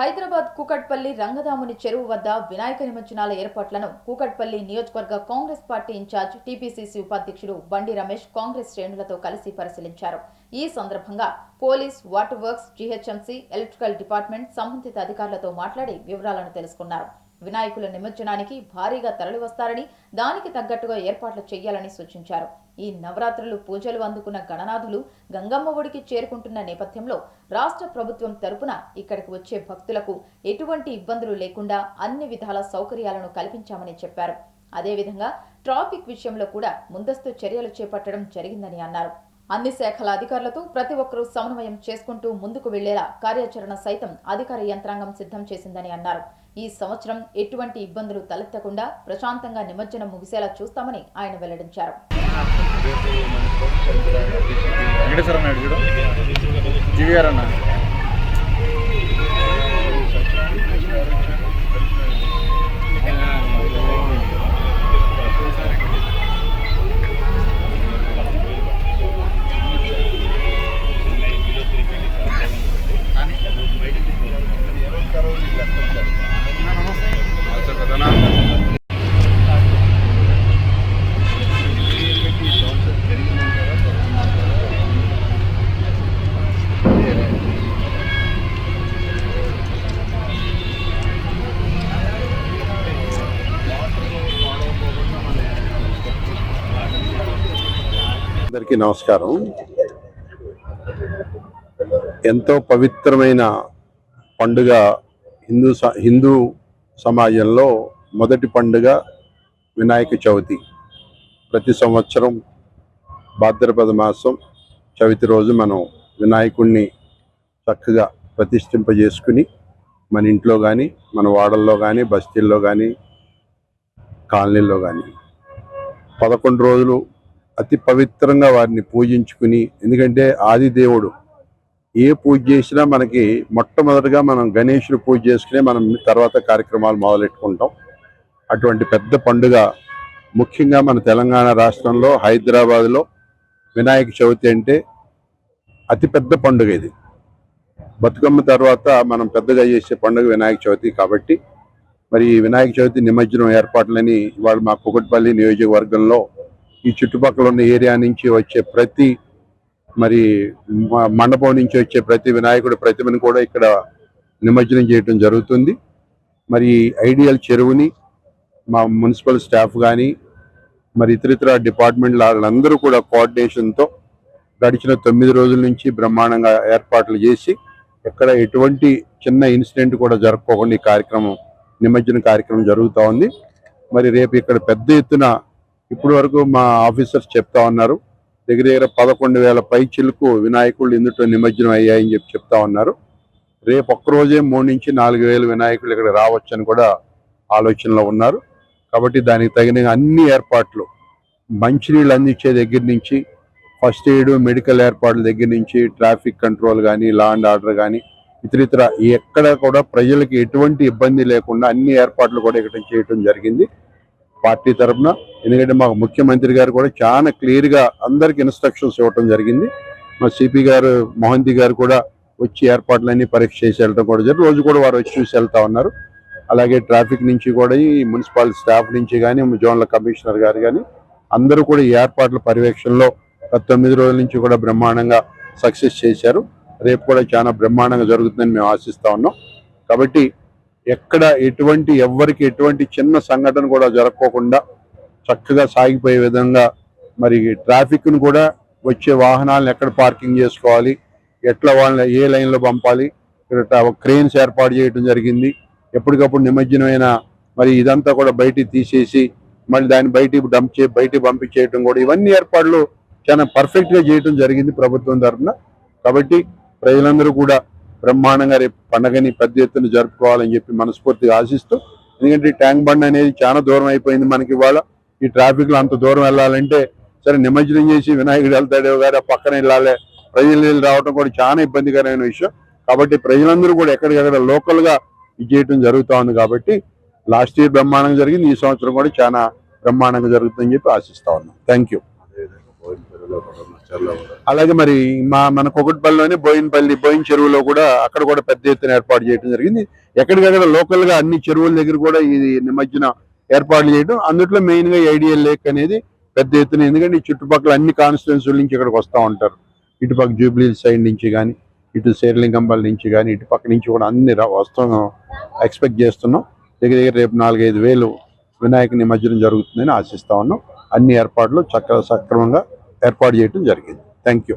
హైదరాబాద్ కూకట్పల్లి రంగదాముని చెరువు వద్ద వినాయక నిమజ్జనాల ఏర్పాట్లను కూకట్పల్లి నియోజకవర్గ కాంగ్రెస్ పార్టీ ఇన్ఛార్జ్ టీపీసీసీ ఉపాధ్యక్షుడు బండి రమేష్ కాంగ్రెస్ శ్రేణులతో కలిసి పరిశీలించారు. ఈ సందర్భంగా police water works GHMC electrical department సంబంధిత అధికారులతో మాట్లాడి వివరాలను తెలుసుకున్నారు. వినాయకుల నిమజ్జనానికి భారీగా తరలివస్తారని దానికి తగ్గట్టుగా ఏర్పాట్లు చేయాలని సూచించారు. ఈ నవరాత్రులు పూజలు అందుకున్న గణనాథులు గంగమ్మ ఒడికి చేరుకుంటున్న నేపథ్యంలో రాష్ట్ర ప్రభుత్వం తరపున ఇక్కడికి వచ్చే భక్తులకు ఎటువంటి ఇబ్బందులు లేకుండా అన్ని విధాల సౌకర్యాలను కల్పించామని చెప్పారు. అదేవిధంగా ట్రాఫిక్ విషయంలో కూడా ముందస్తు చర్యలు చేపట్టడం జరిగిందని అన్నారు. అన్ని శాఖల అధికారులతో ప్రతి ఒక్కరూ సమన్వయం చేసుకుంటూ ముందుకు వెళ్ళేలా కార్యాచరణ సైతం అధికార యంత్రాంగం సిద్ధం చేసిందని అన్నారు. ఈ సంవత్సరం ఎటువంటి ఇబ్బందులు తలెత్తకుండా ప్రశాంతంగా నిమజ్జనం ముగిసేలా చూస్తామని ఆయన వెల్లడించారు. వెంకటేశ్వర నాయుడు అందరికీ నమస్కారం. ఎంతో పవిత్రమైన పండుగ హిందూ స- హిందూ సమాజంలో మొదటి పండుగ వినాయక చవితి. ప్రతి సంవత్సరం భాద్రపద మాసం చవితి రోజు మనం వినాయకుడిని చక్కగా ప్రతిష్ఠింపజేసుకుని మన ఇంట్లో కానీ మన వాడల్లో కానీ బస్తీల్లో కానీ కాలనీల్లో కానీ పదకొండు రోజులు అతి పవిత్రంగా వారిని పూజించుకుని ఎందుకంటే ఆది దేవుడు. ఏ పూజ చేసినా మనకి మొట్టమొదటిగా మనం గణేషుడు పూజ చేసుకునే మనం తర్వాత కార్యక్రమాలు మొదలెట్టుకుంటాం. అటువంటి పెద్ద పండుగ ముఖ్యంగా మన తెలంగాణ రాష్ట్రంలో హైదరాబాద్లో వినాయక చవితి అంటే అతిపెద్ద పండుగ ఇది. బతుకమ్మ తర్వాత మనం పెద్దగా చేసే పండుగ వినాయక చవితి కాబట్టి మరి ఈ వినాయక చవితి నిమజ్జనం ఏర్పాట్లని వాళ్ళు మా కుకట్పల్లి నియోజకవర్గంలో ఈ చుట్టుపక్కల ఉన్న ఏరియా నుంచి వచ్చే ప్రతి మరి మండపం నుంచి వచ్చే ప్రతి వినాయకుడి ప్రతిమను కూడా ఇక్కడ నిమజ్జనం చేయడం జరుగుతుంది. మరి ఐడియల్ చెరువుని మా మున్సిపల్ స్టాఫ్ కానీ మరి ఇతరితర డిపార్ట్మెంట్ల వాళ్ళందరూ కూడా కోఆర్డినేషన్తో గడిచిన తొమ్మిది రోజుల నుంచి బ్రహ్మాండంగా ఏర్పాట్లు చేసి ఎక్కడ ఎటువంటి చిన్న ఇన్సిడెంట్ కూడా జరుపుకోకుండా ఈ కార్యక్రమం నిమజ్జన కార్యక్రమం జరుగుతూ ఉంది. మరి రేపు ఇక్కడ పెద్ద ఎత్తున ఇప్పటి వరకు మా ఆఫీసర్స్ చెప్తా ఉన్నారు. దగ్గర దగ్గర పదకొండు వేల పైచిలకు వినాయకులు ఇందులో నిమజ్జనం అయ్యాయని చెప్పి చెప్తా ఉన్నారు. రేపు ఒక్కరోజే మూడు నుంచి నాలుగు వేల వినాయకులు ఇక్కడ రావచ్చని కూడా ఆలోచనలో ఉన్నారు. కాబట్టి దానికి తగిన అన్ని ఏర్పాట్లు మంచినీళ్ళు అందించే దగ్గర నుంచి ఫస్ట్ ఎయిడ్ మెడికల్ ఏర్పాట్ల దగ్గర నుంచి ట్రాఫిక్ కంట్రోల్ కానీ లా అండ్ ఆర్డర్ కానీ ఇతరితర ఎక్కడ కూడా ప్రజలకు ఎటువంటి ఇబ్బంది లేకుండా అన్ని ఏర్పాట్లు కూడా ఇక్కడ చేయటం జరిగింది. పార్టీ తరఫున ఎందుకంటే మాకు ముఖ్యమంత్రి గారు కూడా చాలా క్లియర్గా అందరికి ఇన్స్ట్రక్షన్స్ ఇవ్వటం జరిగింది. మా సిపి గారు మోహంతి గారు కూడా వచ్చి ఏర్పాట్లన్నీ పరీక్ష చేసి వెళ్ళడం కూడా జరిగింది. రోజు కూడా వారు వచ్చి చూసి వెళ్తా ఉన్నారు. అలాగే ట్రాఫిక్ నుంచి కూడా ఈ మున్సిపాలిటీ స్టాఫ్ నుంచి కానీ జోన్ల కమిషనర్ గారు కానీ అందరూ కూడా ఈ ఏర్పాట్ల పర్యవేక్షణలో గత తొమ్మిది రోజుల నుంచి కూడా బ్రహ్మాండంగా సక్సెస్ చేశారు. రేపు కూడా చాలా బ్రహ్మాండంగా జరుగుతుందని మేము ఆశిస్తా ఉన్నాం. కాబట్టి ఎక్కడ ఎటువంటి ఎవ్వరికి ఎటువంటి చిన్న సంఘటన కూడా జరగకోకుండా చక్కగా సాగిపోయే విధంగా మరి ట్రాఫిక్ను కూడా వచ్చే వాహనాలను ఎక్కడ పార్కింగ్ చేసుకోవాలి ఎట్లా వాళ్ళని ఏ లైన్లో పంపాలి ఇక్కడ క్రెయిన్స్ ఏర్పాటు చేయడం జరిగింది. ఎప్పటికప్పుడు నిమజ్జనమైన మరి ఇదంతా కూడా బయటికి తీసేసి మళ్ళీ దాన్ని బయటికి డంప్ చే బయటికి పంపించేయటం కూడా ఇవన్నీ ఏర్పాట్లు చాలా పర్ఫెక్ట్గా చేయటం జరిగింది ప్రభుత్వం తరఫున. కాబట్టి ప్రజలందరూ కూడా బ్రహ్మాండంగా రేపు పండగని పెద్ద ఎత్తున జరుపుకోవాలని చెప్పి మనస్ఫూర్తిగా ఆశిస్తూ ఎందుకంటే ఈ ట్యాంక్ బండ్ అనేది చాలా దూరం అయిపోయింది మనకి ఇవాళ. ఈ ట్రాఫిక్లో అంత దూరం వెళ్ళాలంటే సరే నిమజ్జనం చేసి వినాయకుడు వెళ్తాడేవో గారు ఆ పక్కన వెళ్ళాలి. ప్రజలు రావడం కూడా చాలా ఇబ్బందికరమైన విషయం. కాబట్టి ప్రజలందరూ కూడా ఎక్కడికెక్కడ లోకల్గా ఇది చేయటం జరుగుతా ఉంది కాబట్టి లాస్ట్ ఇయర్ బ్రహ్మాండంగా జరిగింది ఈ సంవత్సరం కూడా చాలా బ్రహ్మాండంగా జరుగుతుందని చెప్పి ఆశిస్తా ఉన్నాం. Thank you. అలాగే మరి మా మన కుకట్పల్లిలోనే బోయినపల్లి బోయిన చెరువులో కూడా అక్కడ కూడా పెద్ద ఎత్తున ఏర్పాటు చేయడం జరిగింది. ఎక్కడికక్కడ లోకల్గా అన్ని చెరువుల దగ్గర కూడా ఇది నిమజ్జన ఏర్పాట్లు చేయడం. అందుట్లో మెయిన్గా ఐడియల్ లేక్ అనేది పెద్ద ఎత్తున ఎందుకంటే ఈ చుట్టుపక్కల అన్ని కాన్స్టిట్యున్సీల నుంచి ఇక్కడికి వస్తూ ఉంటారు. ఇటుపక్క జూబ్లీ సైడ్ నుంచి కానీ ఇటు శేర్లింగంపల్లి నుంచి కానీ ఇటు పక్క నుంచి కూడా అన్ని వస్తాం. ఎక్స్పెక్ట్ చేస్తున్నాం. దగ్గర దగ్గర రేపు నాలుగైదు వేలు వినాయక నిమజ్జనం జరుగుతుందని ఆశిస్తా ఉన్నాం. అన్ని ఏర్పాట్లు చక్కగా సక్రమంగా ఏర్పాటు చేయడం జరిగింది. Thank you